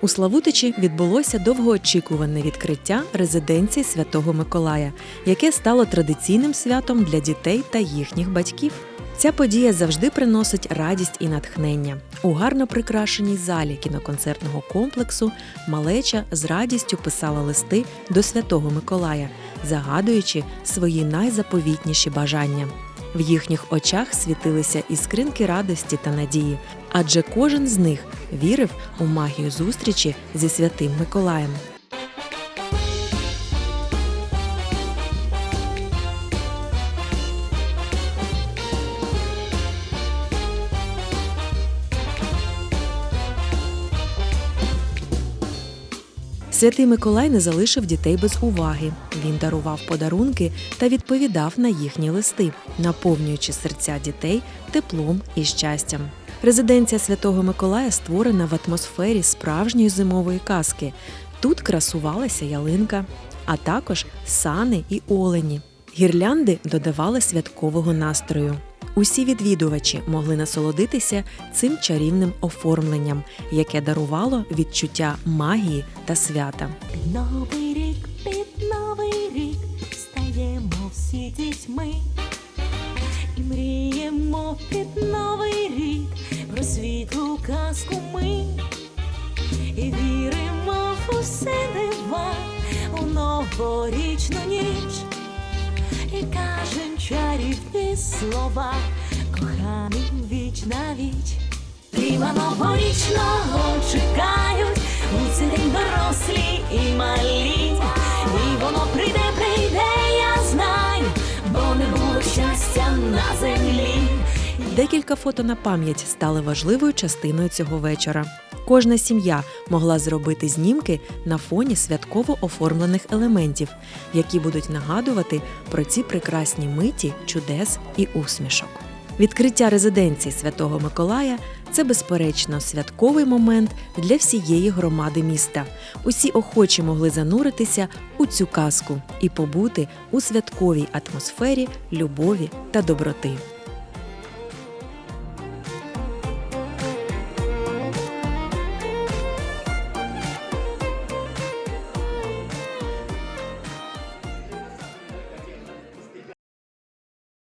У Славутичі відбулося довгоочікуване відкриття резиденції Святого Миколая, яке стало традиційним святом для дітей та їхніх батьків. Ця подія завжди приносить радість і натхнення. У гарно прикрашеній залі кіноконцертного комплексу малеча з радістю писала листи до Святого Миколая, загадуючи свої найзаповітніші бажання. В їхніх очах світилися іскринки радості та надії, адже кожен з них вірив у магію зустрічі зі святим Миколаєм. Святий Миколай не залишив дітей без уваги. Він дарував подарунки та відповідав на їхні листи, наповнюючи серця дітей теплом і щастям. Резиденція Святого Миколая створена в атмосфері справжньої зимової казки. Тут красувалася ялинка, а також сани і олені. Гірлянди додавали святкового настрою. Усі відвідувачі могли насолодитися цим чарівним оформленням, яке дарувало відчуття магії та свята. Під новий рік, під новий рік стаємо всі дітьми. І мріємо під новий рік про світлу казку ми. І віримо в усе дива у новорічну ніч і кажем слова, коханий віч на віч. Дива новорічного чекають у цей день дорослі і малі. І воно прийде, прийде, я знаю, бо не було щастя на землі. Декілька фото на пам'ять стали важливою частиною цього вечора. Кожна сім'я могла зробити знімки на фоні святково оформлених елементів, які будуть нагадувати про ці прекрасні миті, чудес і усмішок. Відкриття резиденції Святого Миколая це безперечно святковий момент для всієї громади міста. Усі охочі могли зануритися у цю казку і побути у святковій атмосфері любові та доброти.